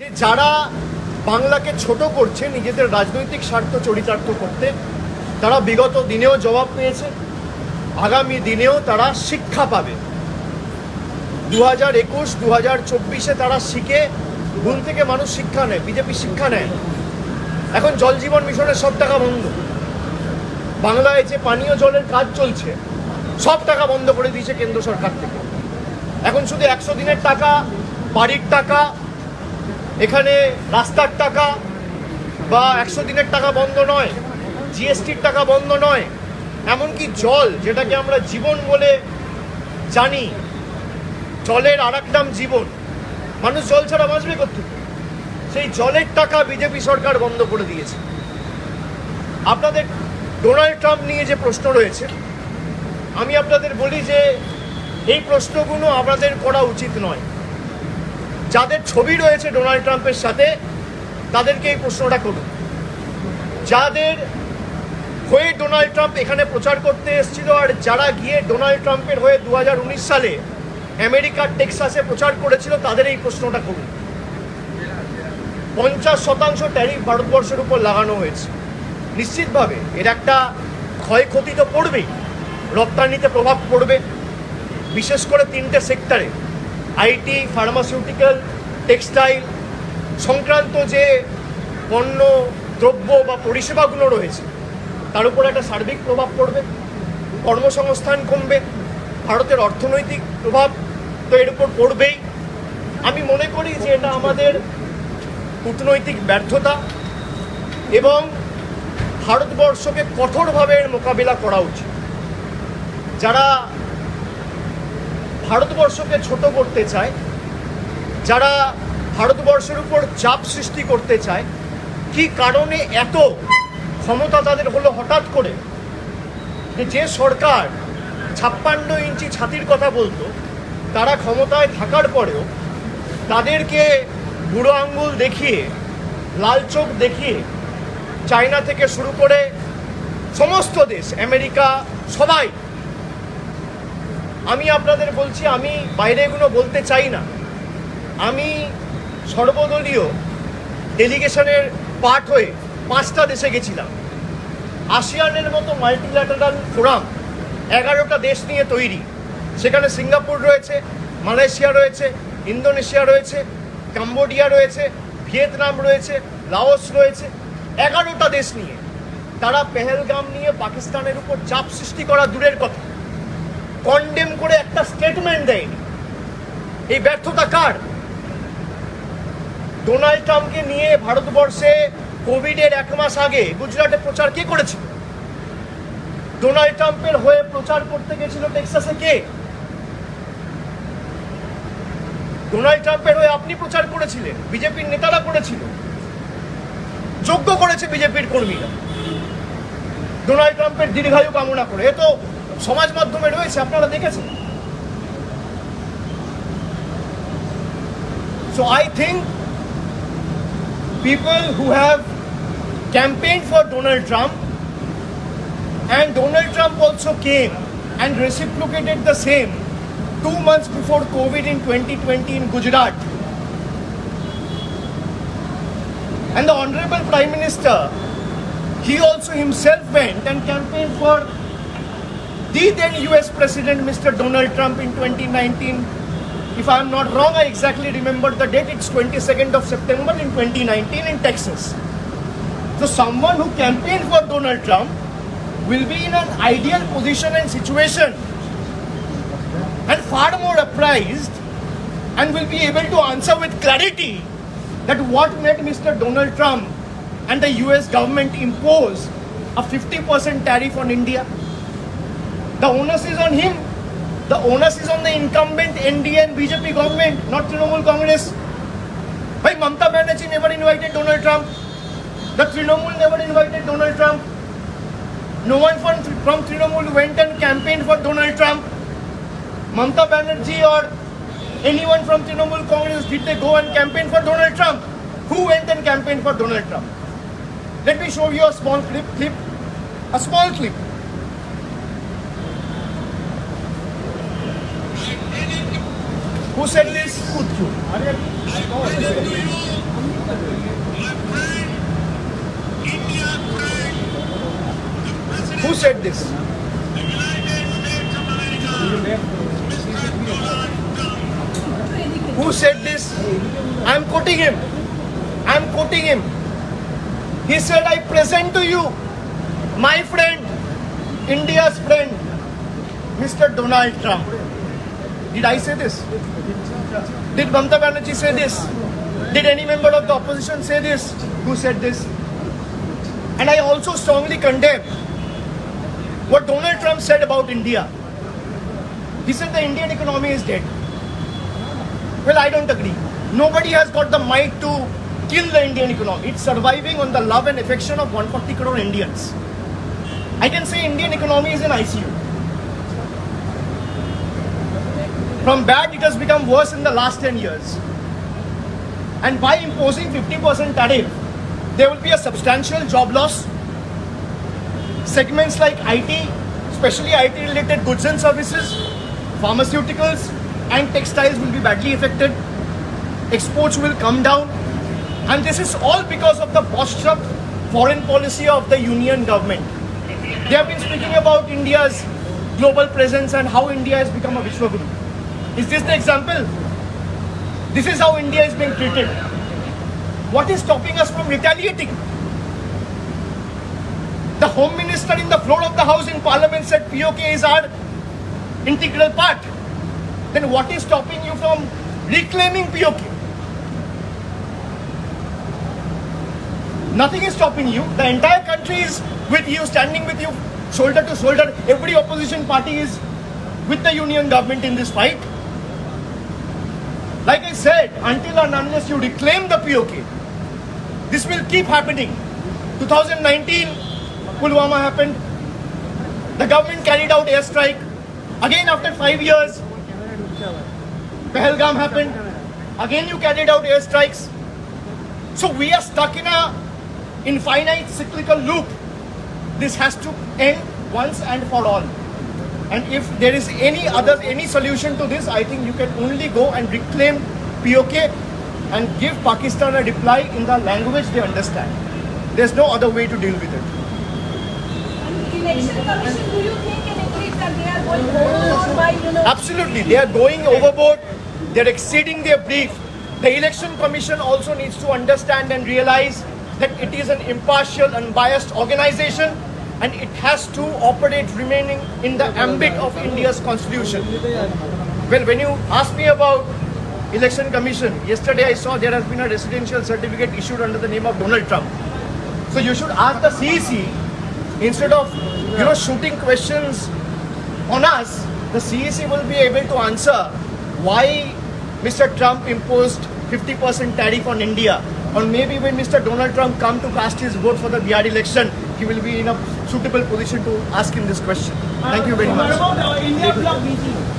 যে যারা বাংলাকে ছোট করছে, নিজেদের রাজনৈতিক স্বার্থ চরিতার্থ করতে, তারা বিগত দিনেও জবাব পেয়েছে, আগামী দিনেও তারা শিক্ষা পাবে। দু হাজার একুশ দু হাজার চব্বিশে তারা শিখে ভুল থেকে মানুষ শিক্ষা নেয়, বিজেপি শিক্ষা নেয়। এখন জল জীবন মিশনের সব টাকা বন্ধ। বাংলায় যে পানীয় জলের কাজ চলছে, সব টাকা বন্ধ করে দিয়েছে কেন্দ্র সরকার থেকে। এখন শুধু একশো দিনের টাকা, বাড়ির টাকা এখানে রাস্তার টাকা বা একশো দিনের টাকা বন্ধ নয়, জিএসটির টাকা বন্ধ নয়, এমনকি জল, যেটাকে আমরা জীবন বলে জানি, জলের আর নাম জীবন। মানুষ জল ছাড়া বাঁচবে কোথেকে সেই জলের টাকা বিজেপি সরকার বন্ধ করে দিয়েছে। আপনাদের ডোনাল্ড ট্রাম্প নিয়ে যে প্রশ্ন রয়েছে, আমি আপনাদের বলি যে, এই প্রশ্নগুলো আমাদের করা উচিত নয়। যাদের ছবি রয়েছে ডোনাল্ড ট্রাম্পের সাথে, তাদেরকে এই প্রশ্নটা করুন। যাদের হয়ে ডোনাল্ড ট্রাম্প এখানে প্রচার করতে এসেছিল আর যারা গিয়ে ডোনাল্ড ট্রাম্পের হয়ে দু হাজার উনিশ সালে আমেরিকার টেক্সাসে প্রচার করেছিল, তাদের এই প্রশ্নটা করুন। পঞ্চাশ শতাংশ ট্যারিফ ভারতবর্ষের উপর লাগানো হয়েছে। নিশ্চিতভাবে এর একটা ক্ষয়ক্ষতি তো পড়বেই। রপ্তানিতে প্রভাব পড়বে, বিশেষ করে তিনটে সেক্টরে। আইটি, ফার্মাসিউটিক্যাল, টেক্সটাইল সংক্রান্ত যে পণ্য, দ্রব্য বা পরিষেবাগুলো রয়েছে, তার উপর একটা সার্বিক প্রভাব পড়বে, কর্মসংস্থান কমবে, ভারতের অর্থনৈতিক প্রভাব তো এর উপর পড়বেই। আমি মনে করি যে এটা আমাদের কূটনৈতিক ব্যর্থতা এবং ভারতবর্ষকে কঠোরভাবে মোকাবিলা করা উচিত। যারা ভারতবর্ষকে ছোট করতে চায়, যারা ভারতবর্ষের উপর চাপ সৃষ্টি করতে চায়, কি কারণে এত ক্ষমতা তাদের হলো হঠাৎ করে? যে সরকার ছাপ্পান্ন ইঞ্চি ছাতির কথা বলতো, তারা ক্ষমতায় থাকার পরেও তাদেরকে বুড়ো আঙ্গুল দেখিয়ে, লাল চোখ দেখিয়ে চায়না থেকে শুরু করে সমস্ত দেশ, আমেরিকা, সবাই আমি আপনাদের বলছি, আমি বাইরে এগুলো বলতে চাই না। আমি সর্বদলীয় ডেলিগেশনের পার্ট হয়ে পাঁচটা দেশে গেছিলাম। আসিয়ানের মতো মাল্টিল্যাটারাল ফোরাম এগারোটা দেশ নিয়ে তৈরি। সেখানে সিঙ্গাপুর রয়েছে, মালয়েশিয়া রয়েছে, ইন্দোনেশিয়া রয়েছে, কাম্বোডিয়া রয়েছে, ভিয়েতনাম রয়েছে, লাওস রয়েছে, এগারোটা দেশ নিয়ে। তারা পেহেলগাম নিয়ে পাকিস্তানের উপর চাপ সৃষ্টি করা দূরের কথা। কন্ডেম করে একটা স্টেটমেন্ট দেয়নি। এই ব্যর্থতা কার? ডোনাল্ড ট্রাম্পকে নিয়ে ভারতবর্ষে কোভিডের এক মাস আগে গুজরাটে প্রচার কে করেছিল? ডোনাল্ড ট্রাম্পের হয়ে প্রচার করতে গেছিল টেক্সাসে কে? ডোনাল্ড ট্রাম্পের হয়ে আপনি প্রচার করেছিলেন, বিজেপির নেতারা করেছিল। যোগ্য করেছে বিজেপির কর্মীরা। ডোনাল্ড ট্রাম্পের দীর্ঘায়ু কামনা করে। এ তো সমাজ মাধ্যমে রয়েছে আপনারা দেখেছেন So I think people who have campaigned for Donald Trump and Donald Trump also came and reciprocated the same two months before COVID in 2020 in Gujarat. And the Honorable Prime Minister, he also himself went and campaigned for the then US President Mr. Donald Trump in 2019. If I'm not wrong, I exactly remember the date. It's 22nd of September in 2019 in Texas. So someone who campaigned for Donald Trump will be in an ideal position and situation and far more apprised and will be able to answer with clarity that what made Mr. Donald Trump and the US government impose a 50% tariff on India. The onus is on him. The onus is on the incumbent NDA and BJP government, not Trinamool Congress. Why Mamta Banerjee never invited Donald Trump? The Trinamool never invited Donald Trump. No one from, from Trinamool went and campaigned for Donald Trump. Mamta Banerjee or anyone from Trinamool Congress, did they go and campaign for Donald Trump? Who went and campaigned for Donald Trump? Let me show you a small clip, clip, a small clip. Who said this? Who said this? Who said this? I'm quoting him. I'm quoting him. He said, I present to you my friend, India's friend, Mr. Donald Trump. Did I say this? Did Mamata Banerjee say this? Did any member of the opposition say this? Who said this? And I also strongly condemn what Donald Trump said about India. He said the Indian economy is dead. Well, I don't agree. Nobody has got the might to kill the Indian economy. It's surviving on the love and affection of 140 crore Indians. I can say Indian economy is in ICU. From bad, it has become worse in the last 10 years. And by imposing 50% tariff, there will be a substantial job loss. Segments like IT, especially IT related goods and services, pharmaceuticals, and textiles will be badly affected. Exports will come down. And this is all because of the posture foreign policy of the union government. They have been speaking about India's global presence and how India has become a Vishwaguru. Is this the example? This is how India is being treated. What is stopping us from retaliating? The Home Minister in the floor of the House in Parliament said POK is our integral part. Then what is stopping you from reclaiming POK? Nothing is stopping you. The entire country is with you, standing with you, shoulder to shoulder. Every opposition party is with the union government in this fight. Like I said, until and unless you reclaim the POK, this will keep happening. 2019, Pulwama happened. The government carried out airstrike. Again, after five years, Pahalgam happened. Again, you carried out airstrikes. So we are stuck in a infinite cyclical loop. This has to end once and for all. And if there is any other any solution to this, I think you can only go and reclaim POK and give Pakistan a reply in the language they understand. There's no other way to deal with it. Election Commission, do you think and agree that they are going overboard by, you know, Absolutely, they are going overboard. They're exceeding their brief. The election commission also needs to understand and realize that it is an impartial, unbiased organization, and it has to operate remaining in the ambit of India's constitution. Well, when you ask me about election commission, yesterday I saw there has been a residential certificate issued under the name of Donald Trump. So you should ask the CEC instead of you know shooting questions on us, the CEC will be able to answer why Mr. Trump imposed 50% tariff on India. Or maybe when Mr. Donald Trump come to cast his vote for the Bihar election, he will be in a suitable position to ask him this question. Thank you very What much. about uh, India bloc meeting?